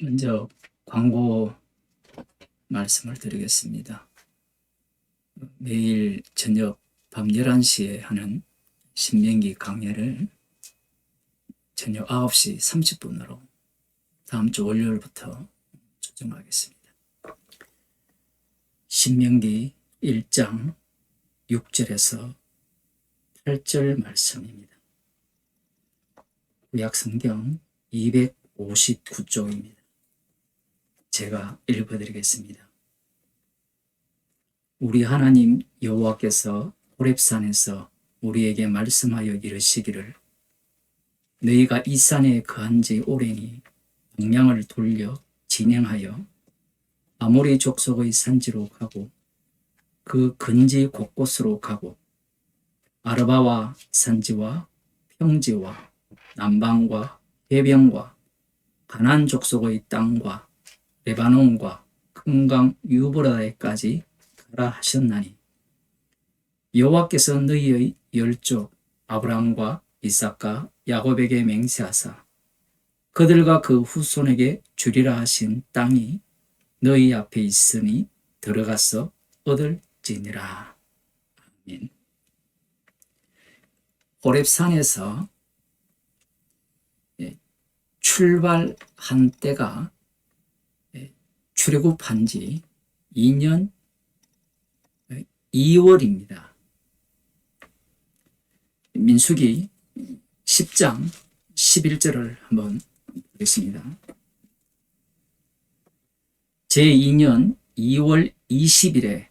먼저 광고 말씀을 드리겠습니다. 매일 저녁 밤 11시에 하는 신명기 강의를 저녁 9시 30분으로 다음 주 월요일부터 조정하겠습니다. 신명기 1장 6절에서 8절 말씀입니다. 구약 성경 259쪽입니다. 제가 읽어드리겠습니다. 우리 하나님 여호와께서 호렙산에서 우리에게 말씀하여 이르시기를 너희가 이 산에 거한 지 오래니 방향을 돌려 진행하여 아모리 족속의 산지로 가고 그 근지 곳곳으로 가고 아르바와 산지와 평지와 남방과 해변과 가난 족속의 땅과 레바논과 큰강 유브라데까지 가라 하셨나니 여호와께서 너희의 열족 아브라함과 이삭과 야곱에게 맹세하사 그들과 그 후손에게 주리라 하신 땅이 너희 앞에 있으니 들어가서 얻을지니라. 아멘. 호렙산에서 예, 출발한 때가 예, 출애굽한 지 2년 2월입니다. 민수기 10장 11절을 한번 보겠습니다. 제2년 2월 20일에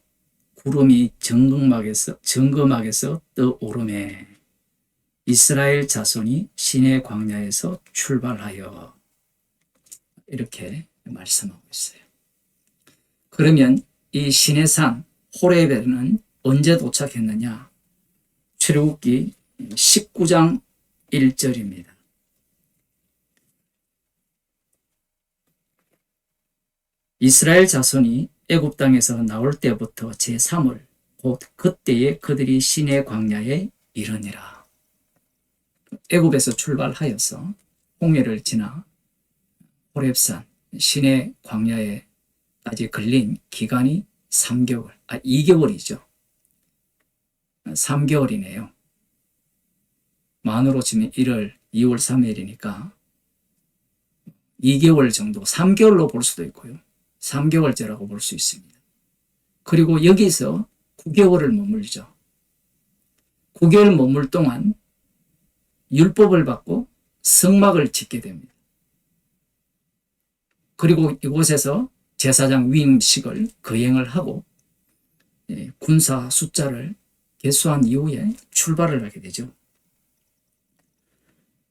구름이 정금막에서 정금막에서 떠오르매 이스라엘 자손이 시내 광야에서 출발하여 이렇게 말씀하고 있어요. 그러면 이 시내산 호렙에는 언제 도착했느냐? 출애굽기 19장 1절입니다. 이스라엘 자손이 애굽 땅에서 나올 때부터 제3월 곧 그때에 그들이 시내 광야에 이르니라. 애굽에서 출발하여서 홍해를 지나 호렙산 시내 광야에까지 걸린 기간이 3개월, 아 2개월이죠. 3개월이네요. 만으로 치면 1월, 2월, 3일이니까 2개월 정도, 3개월로 볼 수도 있고요. 3개월째라고 볼 수 있습니다. 그리고 여기서 9개월을 머물죠. 9개월 머물 동안 율법을 받고 성막을 짓게 됩니다. 그리고 이곳에서 제사장 위임식을 거행을 하고 예, 군사 숫자를 개수한 이후에 출발을 하게 되죠.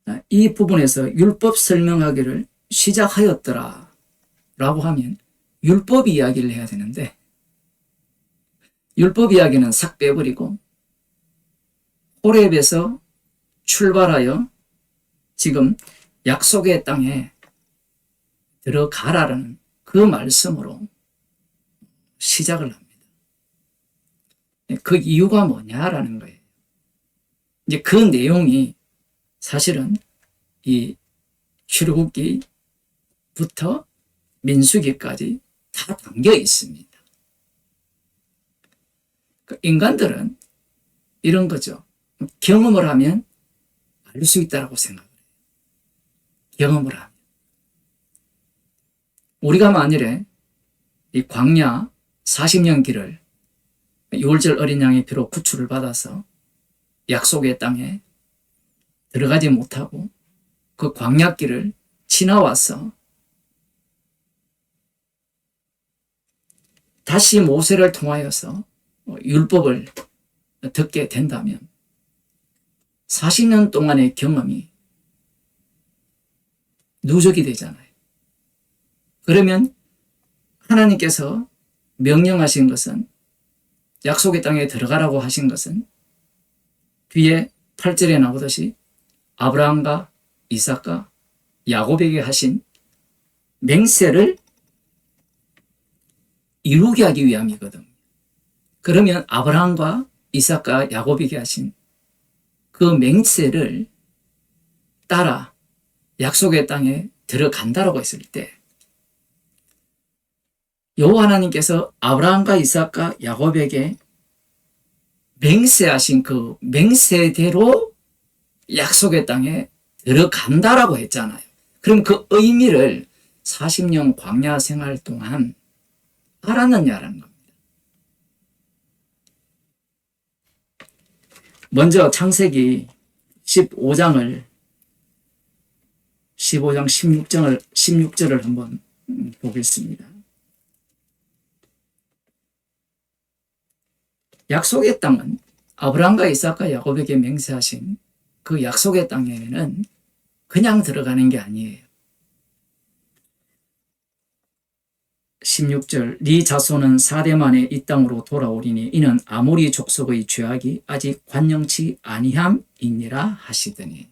아, 이 부분에서 율법 설명하기를 시작하였더라 라고 하면 율법 이야기를 해야 되는데 율법 이야기는 싹 빼버리고 호렙에서 출발하여 지금 약속의 땅에 들어가라는 그 말씀으로 시작을 합니다. 그 이유가 뭐냐라는 거예요. 이제 그 내용이 사실은 이 출애굽기부터 민수기까지 다 담겨 있습니다. 그 인간들은 이런 거죠. 경험을 하면 알수 있다라고 생각을 해요. 경험을 하면. 우리가 만일에 이 광야 40년 길을 6월절 어린 양의 피로 구출을 받아서 약속의 땅에 들어가지 못하고 그 광야길을 지나와서 다시 모세를 통하여서 율법을 듣게 된다면 40년 동안의 경험이 누적이 되잖아요. 그러면 하나님께서 명령하신 것은 약속의 땅에 들어가라고 하신 것은 뒤에 8절에 나오듯이 아브라함과 이삭과 야곱에게 하신 맹세를 이루게 하기 위함이거든. 그러면 아브라함과 이삭과 야곱에게 하신 그 맹세를 따라 약속의 땅에 들어간다라고 했을 때 여호와 하나님께서 아브라함과 이삭과 야곱에게 맹세하신 그 맹세대로 약속의 땅에 들어간다라고 했잖아요. 그럼 그 의미를 40년 광야 생활 동안 알았느냐라는 겁니다. 먼저 창세기 15장을 15장 16절을 16절을 한번 음, 보겠습니다. 약속의 땅은 아브라함과 이삭과 야곱에게 맹세하신 그 약속의 땅에는 그냥 들어가는 게 아니에요. 16절 네 자손은 사대 만에 이 땅으로 돌아오리니 이는 아모리 족속의 죄악이 아직 관영치 아니함이니라 하시더니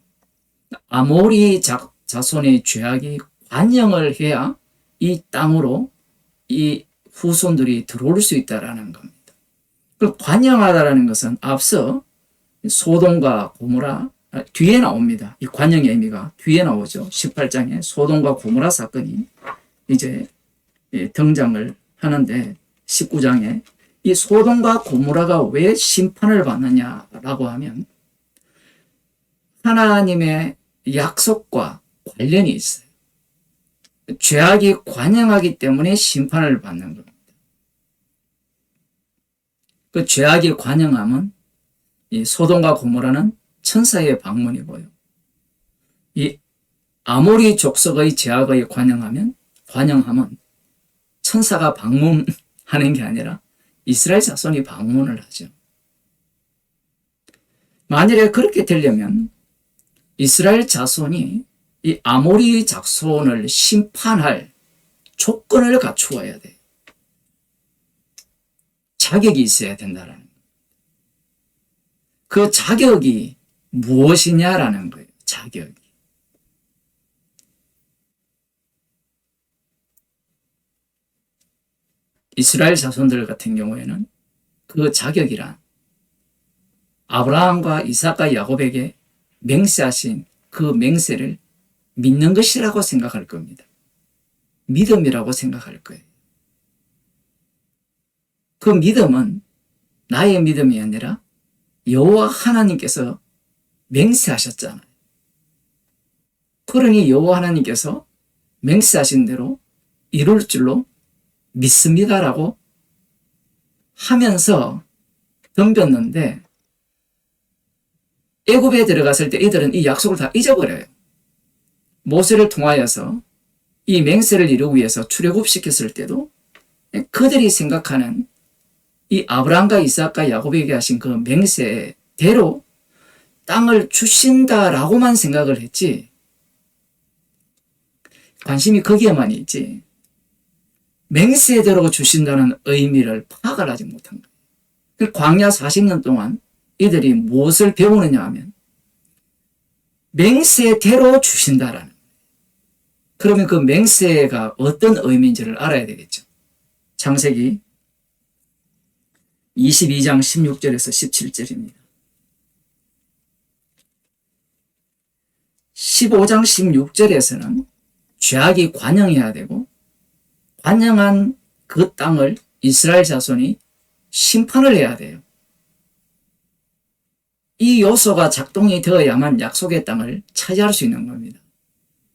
아모리 자, 자손의 죄악이 관영을 해야 이 땅으로 이 후손들이 들어올 수 있다라는 겁니다. 그 관영하다라는 것은 앞서 소돔과 고모라 아, 뒤에 나옵니다. 이 관영의 의미가 뒤에 나오죠. 18장에 소돔과 고모라 사건이 이제 예, 등장을 하는데 19장에 이 소돔과 고모라가 왜 심판을 받느냐라고 하면 하나님의 약속과 관련이 있어요. 죄악이 관영하기 때문에 심판을 받는 겁니다. 그 죄악이 관영하면 이 소돔과 고모라는 천사의 방문이고요. 이 아모리 족속의 죄악의 관영하면 관영하면 천사가 방문하는 게 아니라 이스라엘 자손이 방문을 하죠. 만일에 그렇게 되려면 이스라엘 자손이 이 아모리 자손을 심판할 조건을 갖추어야 돼요. 자격이 있어야 된다라는 그 자격이 무엇이냐라는 거예요. 자격이. 이스라엘 자손들 같은 경우에는 그 자격이란 아브라함과 이삭과 야곱에게 맹세하신 그 맹세를 믿는 것이라고 생각할 겁니다. 믿음이라고 생각할 거예요. 그 믿음은 나의 믿음이 아니라 여호와 하나님께서 맹세하셨잖아요. 그러니 여호와 하나님께서 맹세하신 대로 이룰 줄로 믿습니다라고 하면서 덤볐는데 애굽에 들어갔을 때 이들은 이 약속을 다 잊어버려요. 모세를 통하여서 이 맹세를 이루기 위해서 출애굽시켰을 때도 그들이 생각하는 이 아브라함과 이삭과 야곱에게 하신 그 맹세대로 땅을 주신다라고만 생각을 했지 관심이 거기에만 있지 맹세대로 주신다는 의미를 파악을 하지 못한 거예요. 그 광야 40년 동안 이들이 무엇을 배우느냐 하면 맹세대로 주신다라는. 그러면 그 맹세가 어떤 의미인지를 알아야 되겠죠. 창세기 22장 16절에서 17절입니다. 15장 16절에서는 죄악이 관영해야 되고 관영한 그 땅을 이스라엘 자손이 심판을 해야 돼요. 이 요소가 작동이 되어야만 약속의 땅을 차지할 수 있는 겁니다.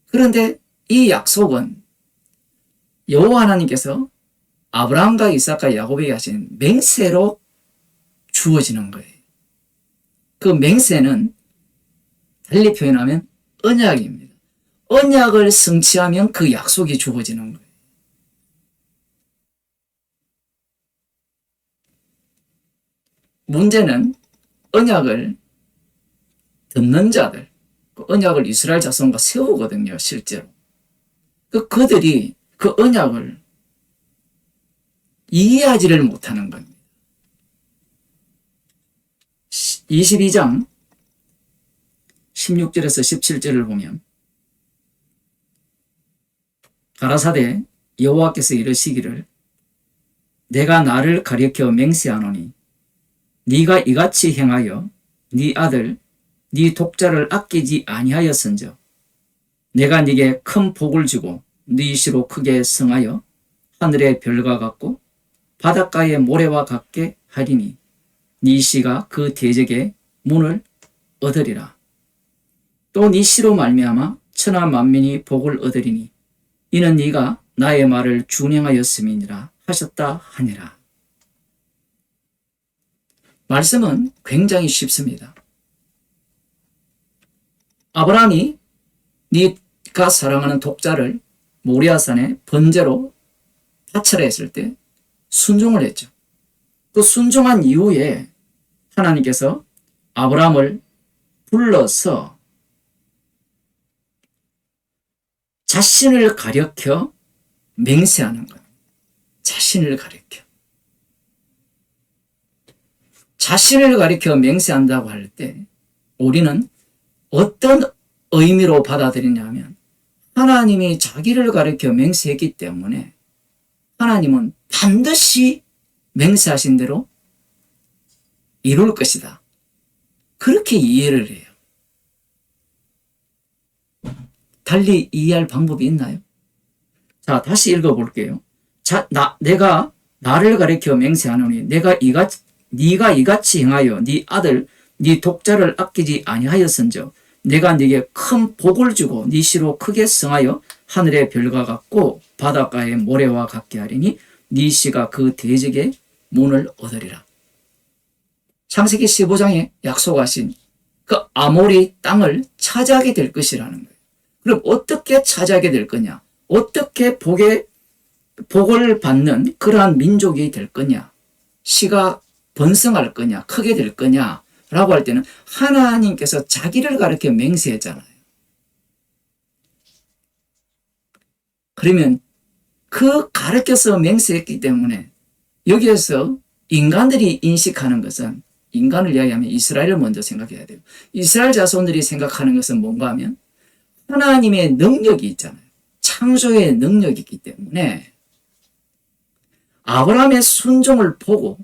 그런데 이 약속은 여호와 하나님께서 아브라함과 이삭과 야곱에게 하신 맹세로 주어지는 거예요. 그 맹세는 달리 표현하면 언약입니다. 언약을 성취하면 그 약속이 주어지는 거예요. 문제는 언약을 듣는 자들, 그 언약을 이스라엘 자손과 세우거든요, 실제로. 그 그들이 그 언약을 이해하지를 못하는 겁니다. 22장 16절에서 17절을 보면 가라사대 여호와께서 이르시기를 내가 나를 가리켜 맹세하노니 네가 이같이 행하여 네 아들 네 독자를 아끼지 아니하였은저 내가 네게 큰 복을 주고 네 시로 크게 성하여 하늘의 별과 같고 바닷가의 모래와 같게 하리니 네 씨가 그 대적의 문을 얻으리라. 또네 씨로 말미암아 천하 만민이 복을 얻으리니 이는 네가 나의 말을 준행하였음이니라 하셨다 하니라. 말씀은 굉장히 쉽습니다. 아브라함이 네가 사랑하는 독자를 모리아산에 번제로 바쳐라 했을 때 순종을 했죠. 그 순종한 이후에 하나님께서 아브라함을 불러서 자신을 가리켜 맹세하는 거예요. 자신을 가리켜. 자신을 가리켜 맹세한다고 할 때 우리는 어떤 의미로 받아들이냐면 하나님이 자기를 가리켜 맹세했기 때문에 하나님은 반드시 맹세하신 대로 이룰 것이다. 그렇게 이해를 해요. 달리 이해할 방법이 있나요? 자, 다시 읽어볼게요. 자, 나, 내가 나를 가리켜 맹세하노니 내가 이같이 네가 이같이 행하여 네 아들 네 독자를 아끼지 아니하였은즉 내가 네게 큰 복을 주고 네 시로 크게 성하여 하늘의 별과 같고 바닷가의 모래와 같게 하리니 네 시가 그 대적의 문을 얻으리라. 창세기 15장에 약속하신 그 아모리 땅을 차지하게 될 것이라는 거예요. 그럼 어떻게 차지하게 될 거냐? 어떻게 복의 복을 받는 그러한 민족이 될 거냐? 시가 번성할 거냐? 크게 될 거냐? 라고 할 때는 하나님께서 자기를 가르쳐 맹세했잖아요. 그러면 그 가르쳐서 맹세했기 때문에 여기에서 인간들이 인식하는 것은 인간을 이야기하면 이스라엘을 먼저 생각해야 돼요. 이스라엘 자손들이 생각하는 것은 뭔가 하면 하나님의 능력이 있잖아요. 창조의 능력이 있기 때문에 아브라함의 순종을 보고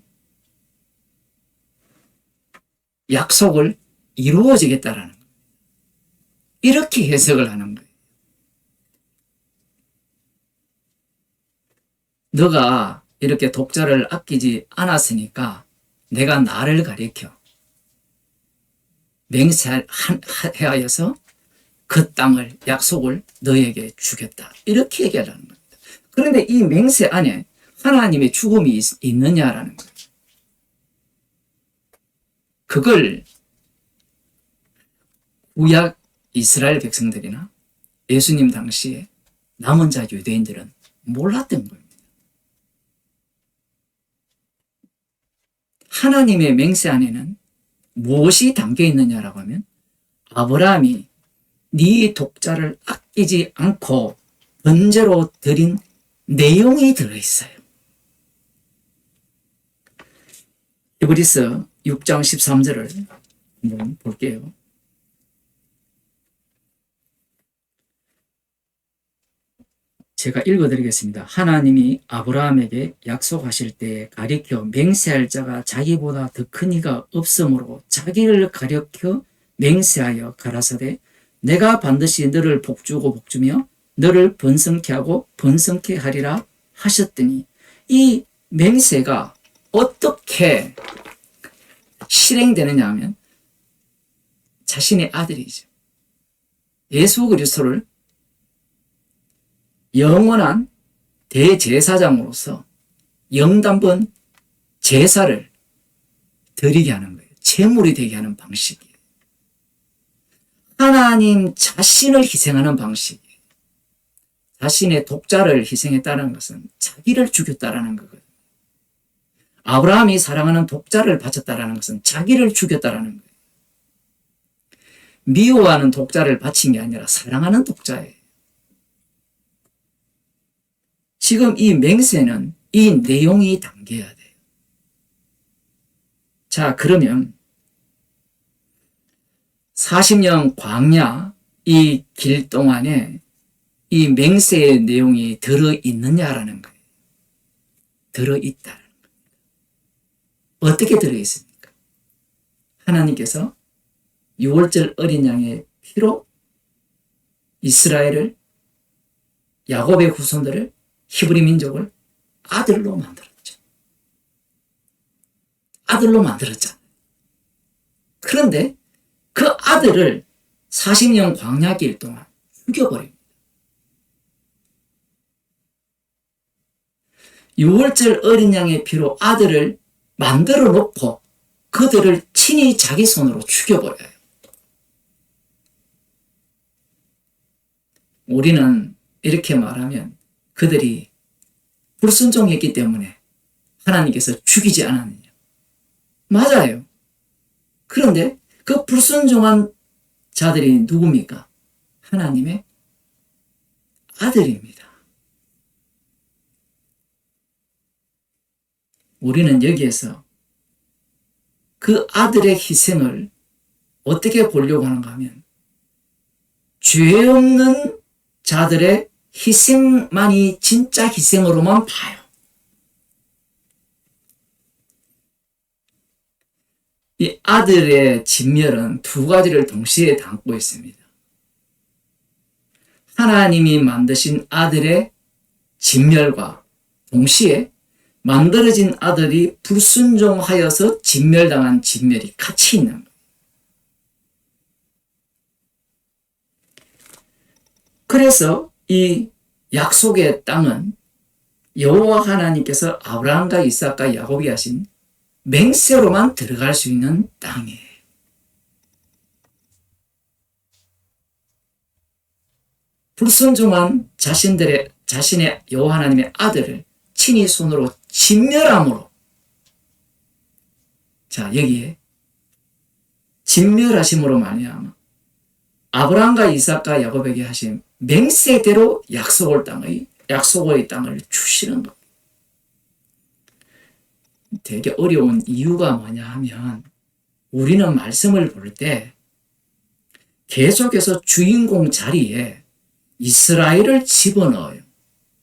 약속을 이루어지겠다라는. 이렇게 해석을 하는 거예요. 너가 이렇게 독자를 아끼지 않았으니까 내가 나를 가리켜 맹세하여서 그 땅을 약속을 너에게 주겠다. 이렇게 얘기하는 겁니다. 그런데 이 맹세 안에 하나님의 죽음이 있, 있느냐라는 거예요. 그걸 구약 이스라엘 백성들이나 예수님 당시에 남은 자 유대인들은 몰랐던 겁니다. 하나님의 맹세 안에는 무엇이 담겨 있느냐라고 하면 아브라함이 네 독자를 아끼지 않고 번제로 드린 내용이 들어있어요. 히브리서 6장 13절을 한번 볼게요. 제가 읽어드리겠습니다. 하나님이 아브라함에게 약속하실 때 가리켜 맹세할 자가 자기보다 더 큰 이가 없으므로 자기를 가리켜 맹세하여 가라사대 내가 반드시 너를 복주고 복주며 너를 번성케 하고 번성케 하리라 하셨더니 이 맹세가 어떻게 실행되느냐 하면 자신의 아들이죠. 예수 그리스도를 영원한 대제사장으로서 영단번 제사를 드리게 하는 거예요. 제물이 되게 하는 방식이에요. 하나님 자신을 희생하는 방식이에요. 자신의 독자를 희생했다는 것은 자기를 죽였다라는 거거든요. 아브라함이 사랑하는 독자를 바쳤다라는 것은 자기를 죽였다라는 거예요. 미워하는 독자를 바친 게 아니라 사랑하는 독자예요. 지금 이 맹세는 이 내용이 담겨야 돼요. 자, 그러면 40년 광야 이 길 동안에 이 맹세의 내용이 들어있느냐라는 거예요. 들어있다는 겁니다. 어떻게 들어있습니까? 하나님께서 6월절 어린 양의 피로 이스라엘을 야곱의 후손들을 히브리 민족을 아들로 만들었죠. 아들로 만들었잖아요. 그런데 그 아들을 40년 광야길 동안 죽여버립니다. 6월절 어린 양의 피로 아들을 만들어 놓고 그들을 친히 자기 손으로 죽여버려요. 우리는 이렇게 말하면 그들이 불순종했기 때문에 하나님께서 죽이지 않았느냐. 맞아요. 그런데 그 불순종한 자들이 누굽니까? 하나님의 아들입니다. 우리는 여기에서 그 아들의 희생을 어떻게 보려고 하는가 하면 죄 없는 자들의 희생만이 진짜 희생으로만 봐요. 이 아들의 진멸은 두 가지를 동시에 담고 있습니다. 하나님이 만드신 아들의 진멸과 동시에 만들어진 아들이 불순종하여서 진멸당한 진멸이 같이 있는 거예요. 그래서 이 약속의 땅은 여호와 하나님께서 아브라함과 이삭과 야곱이 하신 맹세로만 들어갈 수 있는 땅이에요. 불순종한 자신들의 자신의 여호와 하나님의 아들을 친히 손으로 진멸함으로 자 여기에 진멸하심으로 말미암아 아브라함과 이삭과 야곱에게 하신 맹세대로 약속을 땅의 약속의 땅을 주시는 것. 되게 어려운 이유가 뭐냐 하면 우리는 말씀을 볼 때 계속해서 주인공 자리에 이스라엘을 집어넣어요.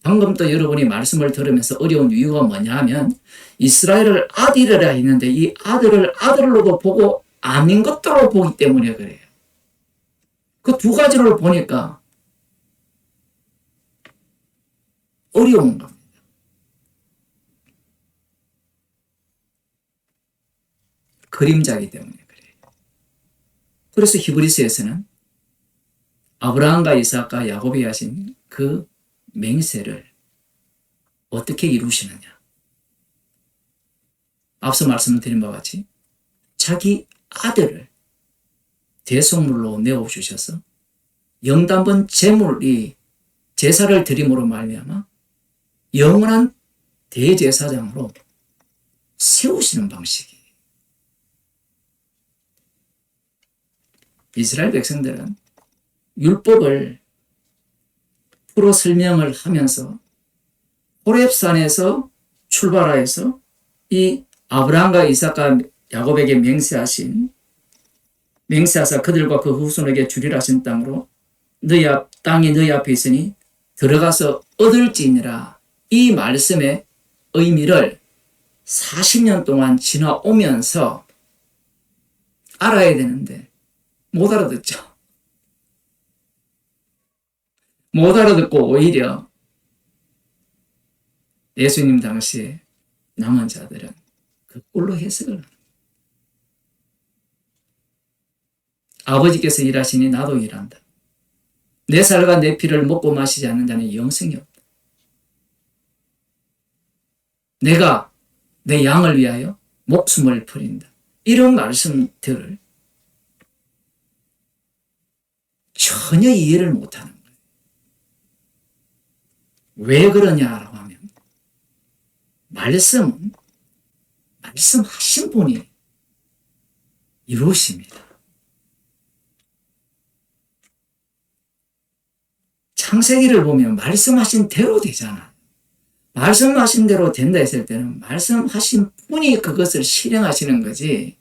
방금 또 여러분이 말씀을 들으면서 어려운 이유가 뭐냐 하면 이스라엘을 아들이라 했는데 이 아들을 아들로도 보고 아닌 것들로 보기 때문에 그래요. 그 두 가지를 보니까 어려운 겁니다. 그림자이기 때문에 그래요. 그래서 히브리스에서는 아브라함과 이삭과 야곱이 하신 그 맹세를 어떻게 이루시느냐. 앞서 말씀드린 바와 같이 자기 아들을 대속물로 내어주셔서 영단번 제물이 제사를 드림으로 말미암아 영원한 대제사장으로 세우시는 방식이 이스라엘 백성들은 율법을 풀어 설명을 하면서 호렙산에서 출발하여서 이 아브라함과 이삭과 야곱에게 맹세하신 맹세하사 그들과 그 후손에게 주리라 하신 땅으로 너희 앞 땅이 너희 앞에 있으니 들어가서 얻을지니라 이 말씀의 의미를 40년 동안 지나오면서 알아야 되는데 못 알아듣죠. 못 알아듣고 오히려 예수님 당시에 남은 자들은 그 꼴로 해석을 합니다. 아버지께서 일하시니 나도 일한다. 내 살과 내 피를 먹고 마시지 않는 자는 영생이 없다. 내가 내 양을 위하여 목숨을 버린다. 이런 말씀들을 전혀 이해를 못하는. 왜 그러냐라고 하면 말씀은 말씀하신 분이 이루십니다. 창세기를 보면 말씀하신 대로 되잖아. 말씀하신 대로 된다 했을 때는 말씀하신 분이 그것을 실행하시는 거지.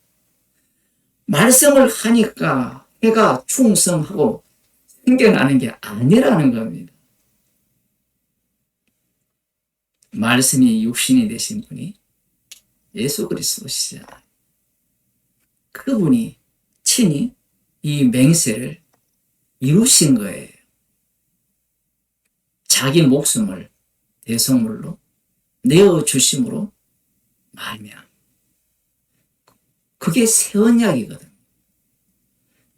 말씀을 하니까 해가 충성하고 생겨나는 게 아니라는 겁니다. 말씀이 육신이 되신 분이 예수 그리스도시잖아요. 그분이 친히 이 맹세를 이루신 거예요. 자기 목숨을 대성물로 내어 주심으로 말미암. 그게 새 언약이거든.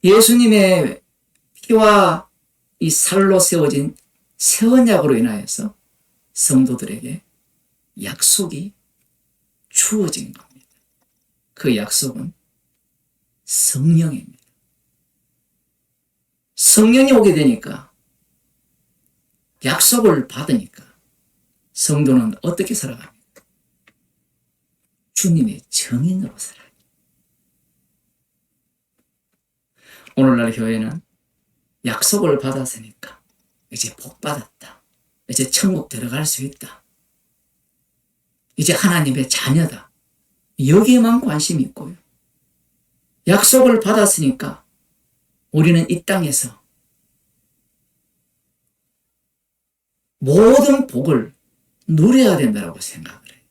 예수님의 피와 이 살로 세워진 새 언약으로 인하여서 성도들에게 약속이 주어진 겁니다. 그 약속은 성령입니다. 성령이 오게 되니까 약속을 받으니까 성도는 어떻게 살아갑니까? 주님의 정인으로 살아요. 오늘날 교회는 약속을 받았으니까 이제 복 받았다. 이제 천국 들어갈 수 있다. 이제 하나님의 자녀다. 여기에만 관심이 있고요. 약속을 받았으니까 우리는 이 땅에서 모든 복을 누려야 된다고 생각을 해요.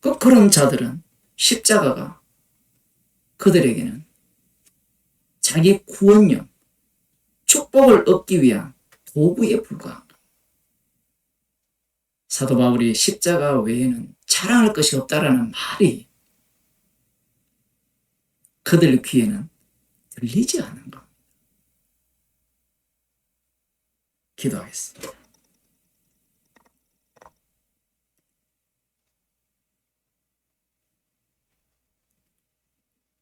그 그런 자들은 십자가가 그들에게는 자기 구원용 축복을 얻기 위한 도구에 불과한 것. 사도 바울이 십자가 외에는 자랑할 것이 없다라는 말이 그들 귀에는 들리지 않은 겁니다. 기도하겠습니다.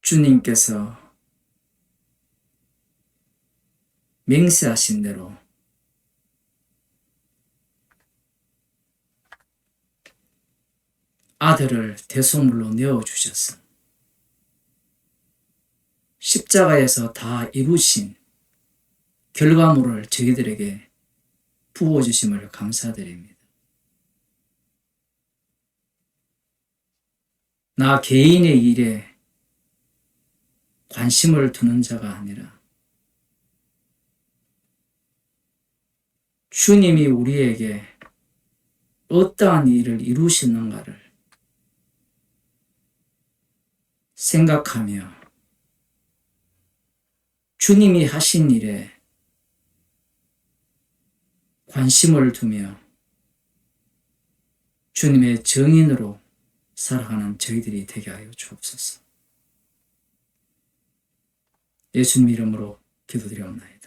주님께서 맹세하신 대로 아들을 대소물로 내어주셨음. 십자가에서 다 이루신 결과물을 저희들에게 부어주심을 감사드립니다. 나 개인의 일에 관심을 두는 자가 아니라 주님이 우리에게 어떠한 일을 이루시는가를 생각하며 주님이 하신 일에 관심을 두며 주님의 정인으로 살아가는 저희들이 되게 하여 주옵소서. 예수님 이름으로 기도드리옵나이다.